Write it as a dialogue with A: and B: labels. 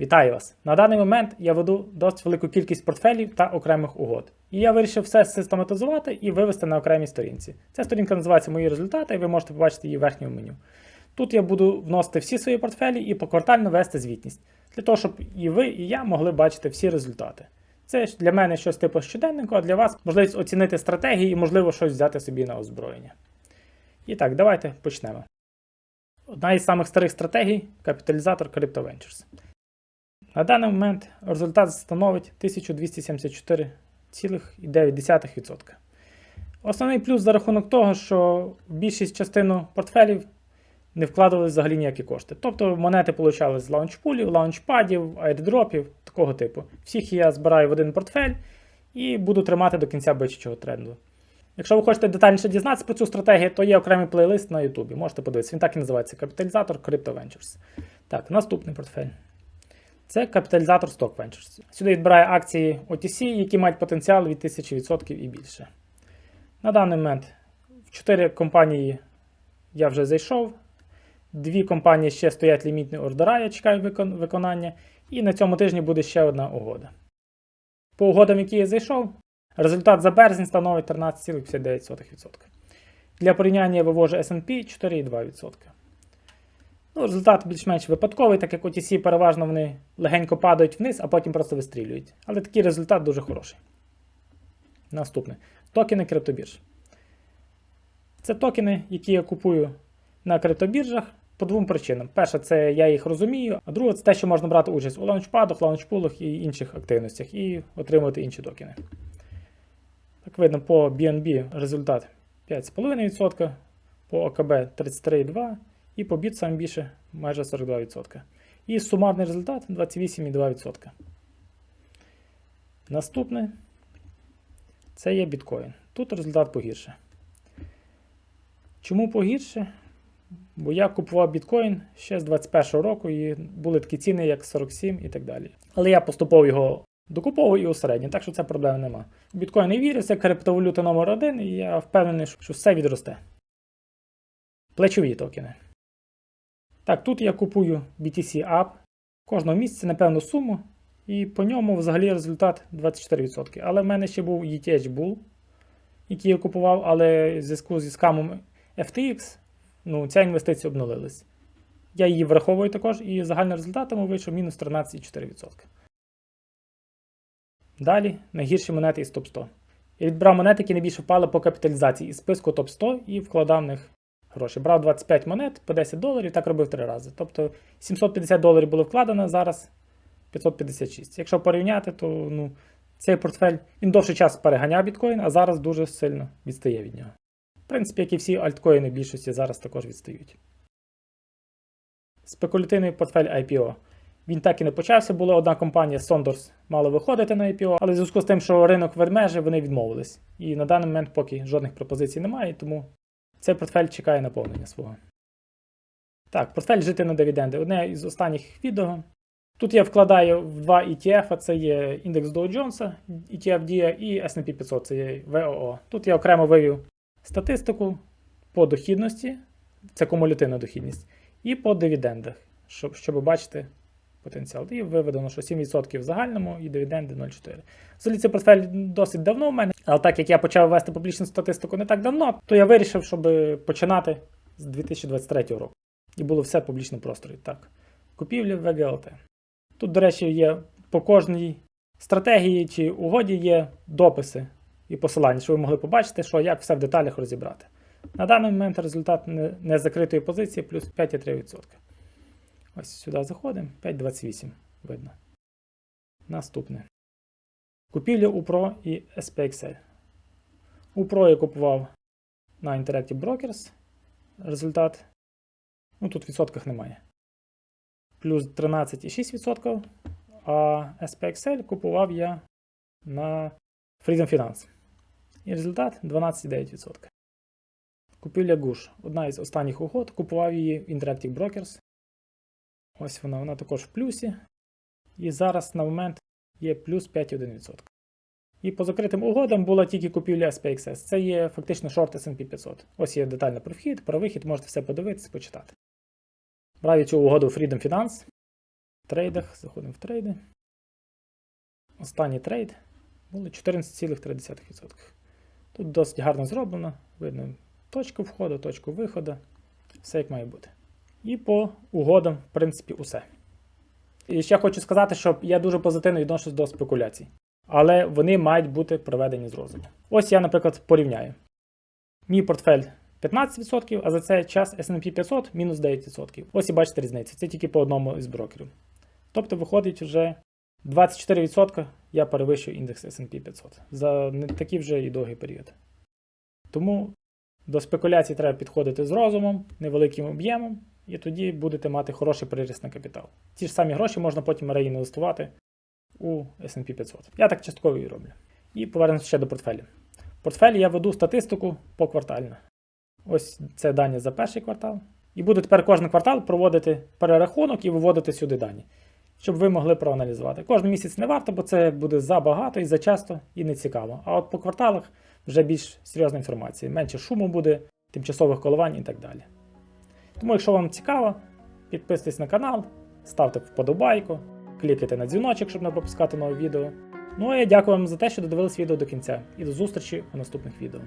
A: Вітаю вас! На даний момент я веду досить велику кількість портфелів та окремих угод. І я вирішив все систематизувати і вивести на окремій сторінці. Ця сторінка називається Мої результати, і ви можете побачити її в верхньому меню. Тут я буду вносити всі свої портфелі і поквартально вести звітність, для того, щоб і ви, і я могли бачити всі результати. Це для мене щось типу щоденнику, а для вас можливість оцінити стратегії і, можливо, щось взяти собі на озброєння. І так, давайте почнемо. Одна із самих старих стратегій капіталізатор Crypto Ventures. На даний момент результат становить 1274,9%. Основний плюс за рахунок того, що більшість частину портфелів не вкладали взагалі ніякі кошти. Тобто монети получали з лаунчпулів, лаунчпадів, айрдропів, такого типу. Всіх я збираю в один портфель і буду тримати до кінця бичачого тренду. Якщо ви хочете детальніше дізнатися про цю стратегію, то є окремий плейлист на YouTube. Можете подивитися. Він так і називається Капіталізатор Crypto Ventures. Так, наступний портфель. Це капіталізатор Stock Ventures. Сюди відбирає акції OTC, які мають потенціал від 1000% і більше. На даний момент в 4 компанії я вже зайшов. Дві компанії ще стоять лімітні ордера, я чекаю виконання. І на цьому тижні буде ще одна угода. По угодам, які я зайшов, результат за березень становить 13,59%. Для порівняння я вивожу SP 4,2%. Ну, результат більш-менш випадковий, так як OTC переважно вони легенько падають вниз, а потім просто вистрілюють. Але такий результат дуже хороший. Наступне. Токени криптобірж. Це токени, які я купую на криптобіржах по двом причинам. Перше, це я їх розумію, а друге, це те, що можна брати участь у лаунчпадах, лаунчпулах і інших активностях і отримувати інші токени. Так видно, по BNB результат 5,5%, по ОКБ 33,2% і по біт саме більше майже 42%. І сумарний результат 28,2%. Наступне це є біткоін. Тут результат погірше. Чому погірше? Бо я купував біткоін ще з 21 року і були такі ціни, як 47 і так далі. Але я поступово його докуповую і усередньо, так що це проблеми нема. Біткоін я вірю, це криптовалюта номер один, і я впевнений, що все відросте. Плечові токени. Так, тут я купую BTC App кожного місяця на певну суму, і по ньому взагалі результат 24%. Але в мене ще був ETH Bull, який я купував, але в зв'язку зі скамом FTX ну, ця інвестиція обнулилась. Я її враховую також, і загальним результатом вийшов мінус 13,4%. Далі найгірші монети із топ 100. Я відбрав монети, які найбільше впали по капіталізації із списку топ 100 і вкладав в них гроші. Брав 25 монет по 10 доларів, так робив три рази. Тобто 750 доларів було вкладено, зараз 556. Якщо порівняти, то ну, цей портфель він довший час переганяв біткоін, а зараз дуже сильно відстає від нього. В принципі, як і всі альткоїни в більшості зараз також відстають. Спекулятивний портфель IPO. Він так і не почався. Була одна компанія Sondors мала виходити на IPO, але в зв'язку з тим, що ринок ведмежий, вони відмовились. І на даний момент поки жодних пропозицій немає, тому цей портфель чекає наповнення свого. Так, портфель жити на дивіденди. Одне із останніх відео. Тут я вкладаю в два ETF, це є індекс Dow Jones, ETF DIA і S&P 500, це є VOO. Тут я окремо вивів статистику по дохідності, це кумулятивна дохідність, і по дивідендах, щоб, щоб бачити потенціал. І виведено, що 7% в загальному і дивіденди 0,4. Взагалі цей портфель досить давно в мене, але так як я почав вести публічну статистику не так давно, то я вирішив, щоб починати з 2023 року. І було все в просторі. Так, купівлі ВГЛТ. Тут, до речі, є по кожній стратегії чи угоді є дописи і посилання, щоб ви могли побачити, що як все в деталях розібрати. На даний момент результат не- незакритої позиції плюс 5,3%. Ось сюди заходимо, 5,28 видно. Наступне. Купівля UPRO і SPXL. UPRO я купував на Interactive Brokers. Результат. Ну тут в відсотках немає. Плюс 13,6%. А SPXL купував я на Freedom Finance. І результат 12,9%. Купівля Gush. Одна із останніх угод. Купував її в Interactive Brokers. Ось вона, вона також в плюсі. І зараз на момент є плюс 5,1%. І по закритим угодам була тільки купівля SPXS. Це є фактично шорт S&P 500. Ось є детально про вхід, про вихід, можете все подивитися, почитати. Брав я цю угоду Freedom Finance. В трейдах. Заходимо в трейди. Останній трейд було 14,3%. Тут досить гарно зроблено. Видно точку входу, точку виходу. Все як має бути. І по угодам, в принципі, усе. І ще хочу сказати, що я дуже позитивно відношусь до спекуляцій. Але вони мають бути проведені з розуму. Ось я, наприклад, порівняю. Мій портфель 15%, а за цей час SP 500 мінус 9%. Ось і бачите різницю. Це тільки по одному із брокерів. Тобто виходить вже 24% я перевищую індекс SP 500 за не такий вже і довгий період. Тому до спекуляцій треба підходити з розумом, невеликим об'ємом, і тоді будете мати хороший приріст на капітал. Ті ж самі гроші можна потім реінвестувати у SP 500. Я так частково і роблю. І повернемося ще до портфелю. В портфелі я веду статистику поквартально. Ось це дані за перший квартал. І буду тепер кожен квартал проводити перерахунок і виводити сюди дані, щоб ви могли проаналізувати. Кожен місяць не варто, бо це буде забагато і зачасто і не цікаво. А от по кварталах вже більш серйозна інформація. Менше шуму буде, тимчасових коливань і так далі. Тому, якщо вам цікаво, підписуйтесь на канал, ставте вподобайку, клікайте на дзвіночок, щоб не пропускати нові відео. Ну а я дякую вам за те, що додивились відео до кінця, і до зустрічі у наступних відео.